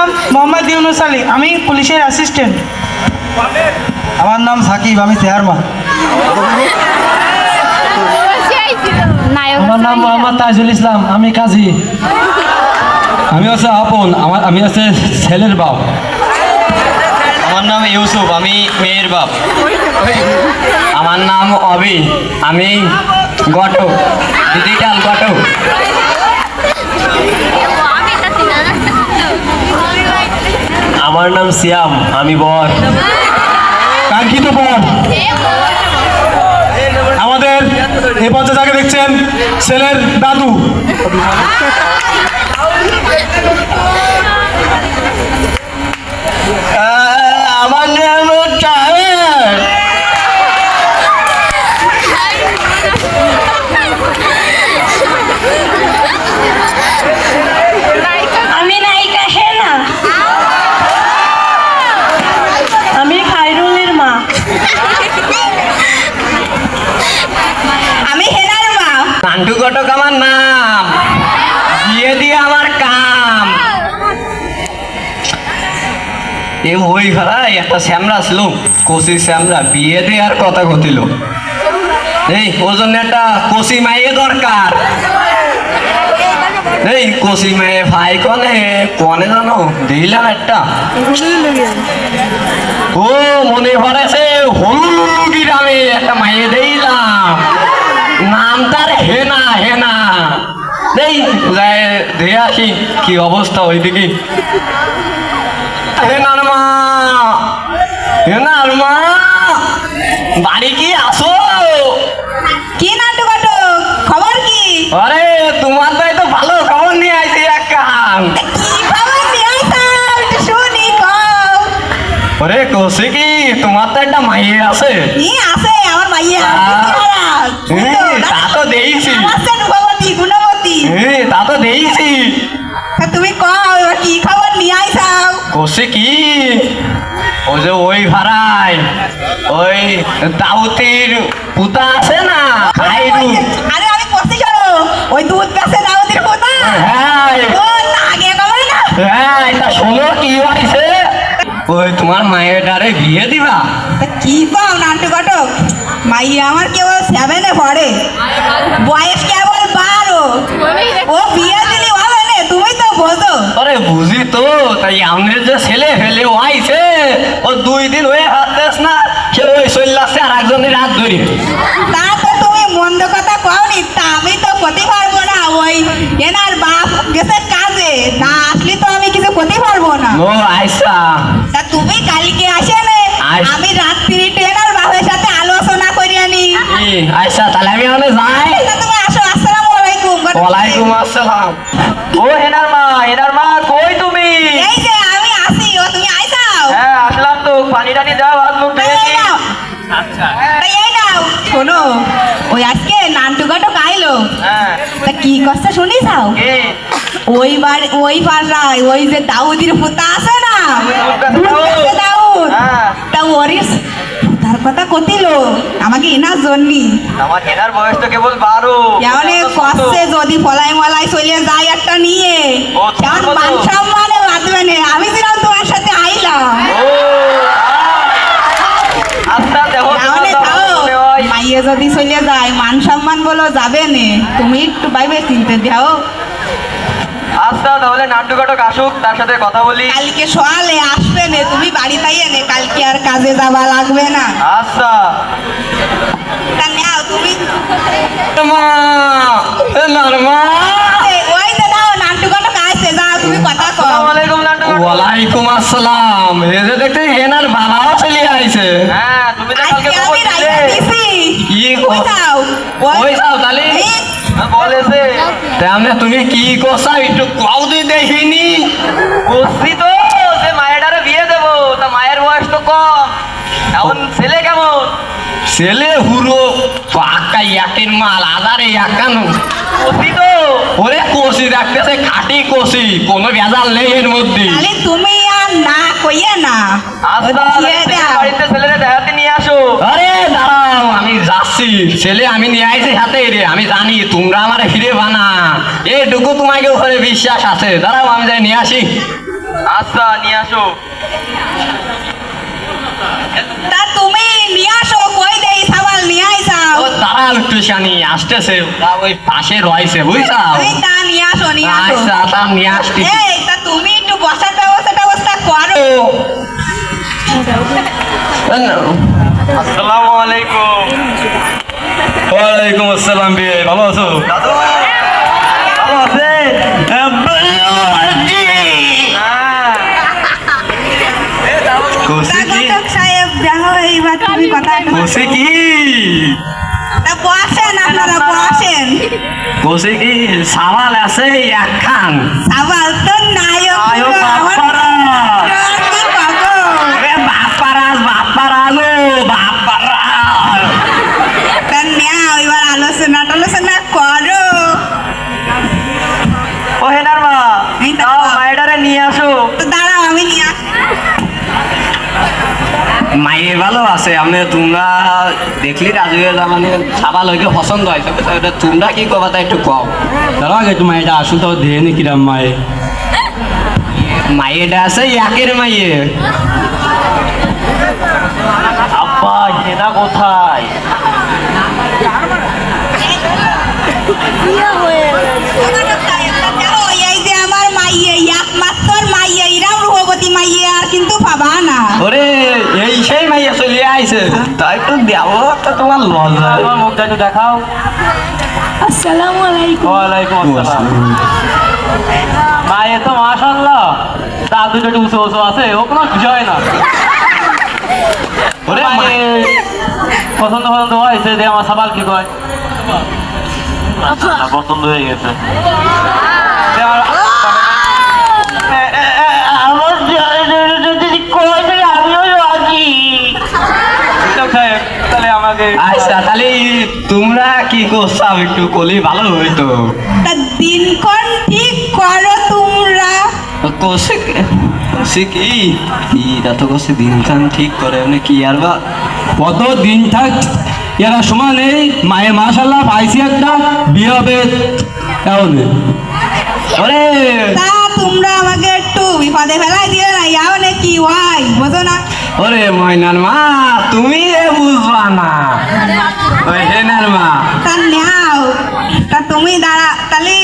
নাম মোহাম্মদ ইউনুস আলী আমি পুলিশের অ্যাসিস্ট্যান্ট আমার নাম সাকিব আমি চেয়ারম্যান আমার নাম মোহাম্মদ তাজুল ইসলাম আমি কাজী। আমি হচ্ছে আপন আমার আমি হচ্ছে ছেলের বাপ। আমার নাম ইউসুফ আমি মেয়ের বাপ। আমার নাম অবি আমি গটক ডিজিটাল গটক। নাম সিয়াম আমি বর। কাঙ্ক্ষিত বর। আমাদের এ পথে যাকে দেখছেন ছেলের দাদু আমার নাম টায়ার আমি নায়িকা হেনা আমি খাইরুলের মা আমি হেনার মা নান্টু ঘটক আমার নাম বিয়ে দিয়ে আমার কাম এ ওই ভাড়াই একটা শ্যামরা ছিল কষি শ্যামরা বিয়ে দিয়ে আর কথা ঘটিল এই, ওর জন্য একটা কষি মাইয়ে দরকার। এই কষি মেয়ে ভাই কনে? কনে জানো? দিলাম একটা। ও, মনে পড়েছে হলুলু গ্রামে একটা মাইয়ে দিলাম। নাম তার হেনা হেনা। এই যাই ধেয়ে আসি, কি অবস্থা ওইদিকে? হেনার মা হেনার মা বাড়ি কি আসো কি নাটক ঘটক খবর কি? আরে তোমার তাই তো ভালো খবর নিয়ে আইছি এক কান। ওরে কৌশি কি তোমার তো একটা মাইয়ে আছে। কি আছে আমার মাইয়া তা তো দেখছি গুণবতী। গুণবতী তা তো দেখছি তা তুমি কও কি খবর নিয়ে আইসাও কৌশি কি যে ওই ভাড়ায় ওই দাউতির পুতা আছে না? খাইরু আরে আমি করছি চলো ওই দুধ গাছে দাউদের পোতা। হ্যাঁ। ও তা আগে কবে না? হ্যাঁ এটা শোনো কি হয়েছে? ওই তোমার মায়েরটারে বিয়ে দিবা? কি কও নান্টু ঘটক মাইয়া আমার কেবল সেভেনে পড়ে। বয়স কেবল বারো। ও বিয়ে দিলি হবে না তুমি তো বোঝো। আরে বুঝি তো তাই আমাদের যে ছেলে ফেলে ও আইছে। ও দুই দিন হয়ে হাত দেস না সে ওই চল্লাসে আর একজনের হাত ধরি। তা তো তুমি মন্দ কথা কওনি তা আমি তো পারব না ওই এনার বাপ গেছে কাজে না আসলে তো আমি কিছু করতে পারব না। ও আইসা। তা তুমি কালকে আসে আমি রাত্রি ট্রেনার বাপের সাথে আলোচনা করি আনি। আইসা তাহলে আমি ওখানে যাই। তুমি আসো আসসালামু আলাইকুম। ওয়ালাইকুম আসসালাম ও হেনার মা হেনার মা কই তুমি এই যে আমি আসি ও তুমি আইসাও হ্যাঁ আসলাম তো পানি টানি দাও হাত মুখ তাই এই নাও আচ্ছা তাই এই নাও শোনো ওই আজকে নান্টু ঘটক আইলো হ্যাঁ। তা কি কষ্ট শুনি যাও ওই বার ওই পাড়ায় ওই যে দাউদির পুতা আছে না? দাউদ। হ্যাঁ। তা ওরিস তার কথা কতিল আমাকে এনার জন্যি। আমার হেনার বয়স তো কেবল বারো। এমন কষ্টে যদি ফলাই মলাই চলে যায় একটা নিয়ে। কেমন? মান সম্মানে বাঁচবে না? আমি তোমার সাথে আইলাম ও আচ্ছা দেখো এমন তোমার তো থাও মনে হয় মাইয়ে যদি চলে যায় মান সম্মান বলো যাবে নে। তুমি একটু বাইবে চিনতে যাও আচ্ছা তাহলে নাট্য ঘটক আসুক তার সাথে কথা বলি। কালকে সোয়ালে আসবে নে তুমি বাড়ি তাইয়ে নে কালকে আর কাজে যাওয়া লাগবে না। আচ্ছা। তা নাও তুমি। মা হেনার ওই যে নাও নান্টু কত যাও তুমি কথা কও। আসসালামু আলাইকুম নাট্য ওয়ালাইকুম আসসালাম। এই যে দেখতে হেনার বাবাও চলে আইছে। হ্যাঁ তুমি তো কালকে আজকে খবর আমি দিলে রাইয়া দিছি কি ওই খবর? যাও ওই যাও তাহলে এই, হ্যাঁ, বলেছে তেমনি তুমি কি করছা? একটু কাউ তুই দেখিনি। বুঝছি তো যে মায়েরারে বিয়ে দেবো তা মায়ের বয়স তো কম। এখন ছেলে কেমন? ছেলে হুরো পাক্কা ইয়াকের মাল আদারে ইয়াকানো। বুঝছি তো। ওরে কষি রাখতেছে খাটি কষি কোনো ভেজাল নেই এর মধ্যে। তাহলে তুমি আর না কইয়া না। আচ্ছা ও দিয়ে ছেলের দেখাতে নিয়ে আসো। যাচ্ছি ছেলে আমি নিয়ে আইছি সাথে রে আমি জানি তোমরা আমার ফিরে বানা। এটুকু তোমাকে উপরে বিশ্বাস আছে। দাঁড়াও আমি যাই নিয়ে আসি। আচ্ছা নিয়ে আসো। তা তুমি নিয়ে আসো কই দেই সাবাল নিয়ে আইসাও ও তারা একটু শানি। আসতেছে। ওরা ওই পাশে রয়েছে বুঝছাও তুমি তা নিয়ে আসো নিয়ে আসো। আচ্ছা তা নিয়ে আসছি। এই তা তুমি একটু বসার ব্যবস্থা ব্যবস্থা করো। আসসালামু আলাইকুম। ওয়ালাইকুম আসসালাম বিয়ে ভালো আছো? ভালো আছে তা খুশি কি ঘটক সাহেব দেখো এইবার মায়ে ভালো আছে আমি তোমরা দেখলি রাজু মানে সাবাল হইকে পছন্দ? এটা তোমরা কি কবা তা একটু কও। তারা আগে তোমার এটা আসল তো দেহে নি কিরাম মায়ে। মায়েটা আছে একের মাইয়ে। আব্বা হেনা কোথায় ঘটক সাহেব, তা দেখো, এই যে আমার মাইয়ে একমাত্র মাইয়ে ইরাম রূপবতী মাইয়ে আর কিন্তু পাবা না ওরে এই সেই মাইয়া চলে আইছে তো দেবো একটা তোমার লজা তোমার মুখটা একটু দেখাও। আসসালামু আলাইকুম। ওয়ালাইকুম আসসালাম। মায়ে তো মাশাল্লাহ তা দুটো একটু উঁচু উঁচু আছে ও কোনো বিষয় না। ওরে পছন্দ পছন্দ হয়েছে যে আমার সাবাল কি কয়? আচ্ছা, পছন্দ হয়ে গেছে যে আমার- এ- এ- এ- আমার যদি কয় তাহলে আমিও রাজি কৃষক সাহেব তাহলে আমাকে আচ্ছা তাহলে তোমরা কি করছ? একটু কলি ভালো হইতো। তা দিনক্ষণ ঠিক করো তোমরা। কোসে কোসে কি? এটা তো কোসে দিন খান ঠিক করে মানে কি আর বা? কত দিন থাক এরা সমান নেই মায়ের মাশাল্লাহ পাইছি একটা বিয়ে হবে এমন ওরে! তা তোমরা আমাকে একটু বিপদে ফেলাই দিলে না ইয়া মানে কি হয় বোঝো না। ওরে ময়নার মা তুমি এ বুঝবা না। ওই হেনার মা তা নাও তা তুমি দাঁড়া তাহলে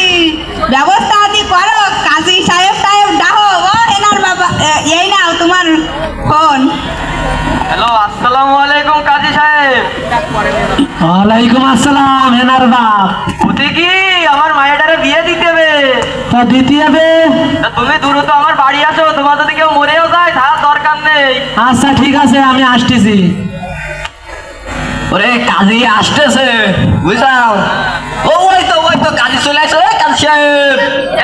ব্যবস্থা আদি করো কাজী সাহেব সাহেব ডাহো ও এনার বাবা এই নাও তোমার ফোন। হ্যালো আসসালামু আলাইকুম কাজী সাহেব। ওয়ালাইকুম আসসালাম হেনার বাপ ওতে কি? আমার মায়েটারে বিয়ে দিতে হবে। তা দিতে হবে। তা তুমি দ্রুত আমার বাড়ি আসো তোমার যদি কেউ মরেও যায় তার দরকার নেই আচ্ছা ঠিক আছে আমি আসতেছি। ওরে কাজী আসতেছে বুঝাও ও ওই তো ওই তো কাজী চলে আসো এ কাজী সাহেব।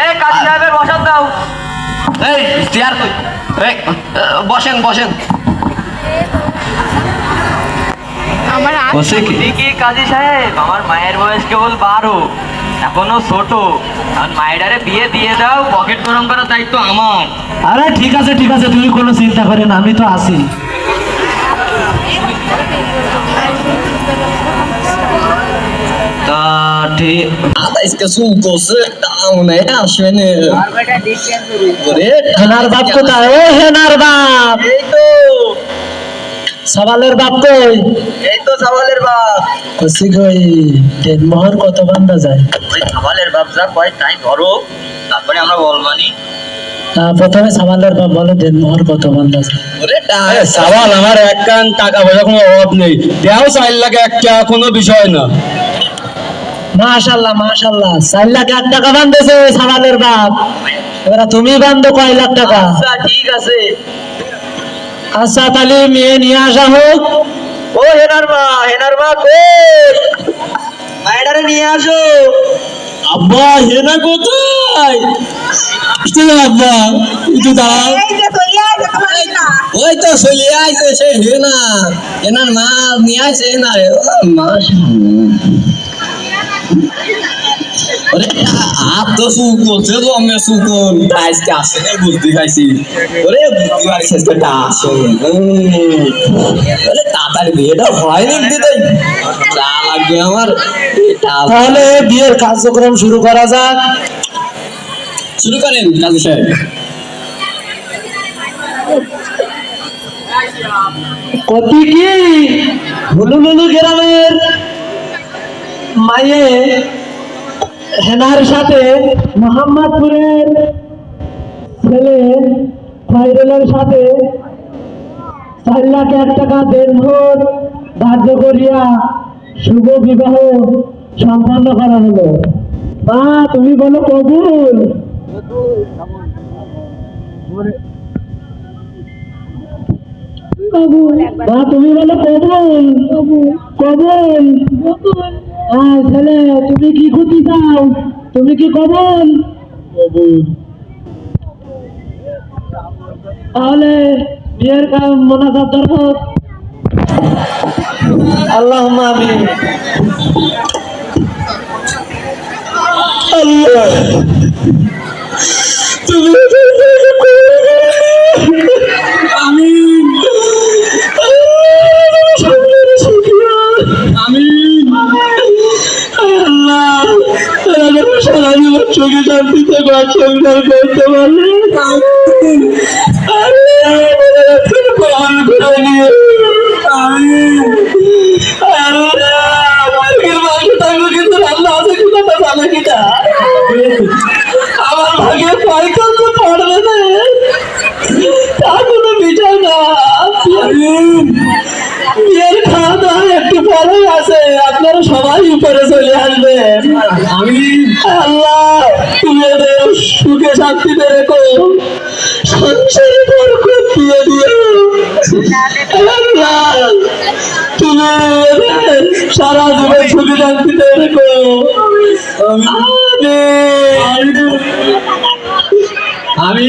এ কাজী সাহেবের বসার দাও। এই চেয়ার কই? এই, এ, বসেন বসেন। বসে কি? কি কাজী সাহেব? আমার মায়ের বয়স কেবল বারো। এখনও ছোট। আর মায়েরারে বিয়ে দিয়ে দাও পকেট গরম করার দায়িত্ব আমার। আরে ঠিক আছে ঠিক আছে তুমি কোনো চিন্তা করেন আমি তো আছি। হেনার বাপ কোথায়? হেনার বাপ! এই তো। সবালের বাপ কই? এই তো সাবালের বাপ। কসি কই মোহর কত বান্ধা যায়? ওই সাবালের বাপ যা কয় তাই ধরো তারপরে আমরা বলবানি প্রথমে সাবালের বাপ বলে দেন মোহর কত বান্ধা যায়? সাবাল আমার এক কান টাকা পয়সা কোনো অভাব নেই। দেও চার লাখ একটা কোনো বিষয় না। মাশাল্লাহ মাশাল্লাহ। চার লাখ এক টাকা বান্ধেছে সাবালের বাপ। এবার তুমি বান্ধো কয় লাখ টাকা? আচ্ছা ঠিক আছে। আচ্ছা তাহলে মেয়ে নিয়ে আসা হোক। ও হেনার মা হেনার মা কই মায়েরারে নিয়ে আসো। আব্বা হেনা কোথায়? আব্বা একটু দাঁড়াও। চলে আসে না ওই তো চলিয়ে আইছে সে হেনা। এনার মা নিয়ে হেনা রে। মা ওরে তো সুখ করছে তো আমি আজকে আসে না বুঝতে পাইছি ওরে বুঝতে পারছিস তো আসে ওরে তাড়াতাড়ি বিয়েটা হয় নি দিতে যা লাগবে আমার তাহলে বিয়ের কার্যক্রম শুরু করা যাক। শুরু করেন কাজী সাহেব। কতি কি? হুলুলুলু গ্রামের মায়ে হেনার সাথে মোহাম্মদপুরের ছেলে ফাইরুলের সাথে চার লাখ এক টাকা দেড় ধার্য করিয়া শুভ বিবাহ সম্পন্ন করা হলো। মা, তুমি বলো কবুল। কবুল। মা, তুমি বলো কবুল। কবুল। হ্যাঁ ছেলে, তুমি কি খুঁজি চাও? তুমি কি কবুল? তাহলে বিয়ের কাম মোনাজাত দরকার। আল্লাহ আমি আল্লাহ। তুমি শান্তিতে করতে পারলে? আমার বিয়ের আছে। আপনারা সবাই উপরে চলে আসবেন। আমি আল্লাহ সুখে শান্তিতে রেখো। সংসারে বরকত দিয়ে দিও। তুমি সারা জীবন সুখে শান্তিতে রেখো। আমি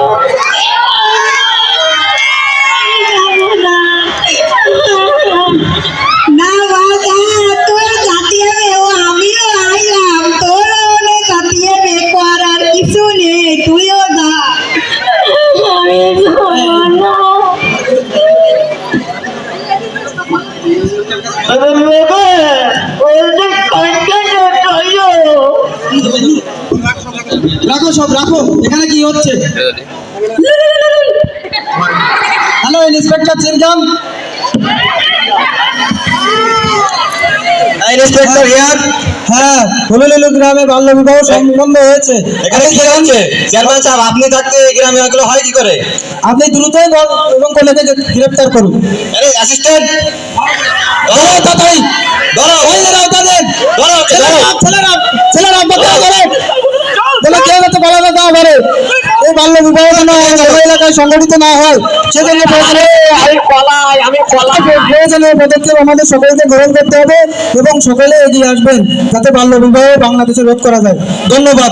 রাখো সব রাখো। এখানে কি হচ্ছে? Hello inspector here. হ্যাঁ হুলুলুলু গ্রামে বাল্য বিবাহ সম্পন্ন হয়েছে। এখানে কি হচ্ছে? চেয়ারম্যান সাহেব আপনি থাকতে এই গ্রামে এগুলো হয় কি করে? আপনি দ্রুতই বল এবং কলেজে গ্রেপ্তার করুন। আরে অ্যাসিস্ট্যান্ট ধরো তাড়াতাড়ি। ধরো ওই দাঁড়াও তাদের ধরো ছেলেরা ছেলেরা ছেলেরা বাচ্চা করে বলে কেউ যাতে বলা না পারে এই বাল্য বিবাহ এলাকায় সংগঠিত না হয় সেজন্য প্রয়োজনীয় পদক্ষেপ আমাদের সকলকে গ্রহণ করতে হবে এবং সকলে এগিয়ে আসবেন যাতে বাল্য বিবাহ বাংলাদেশে রোধ করা যায়। ধন্যবাদ।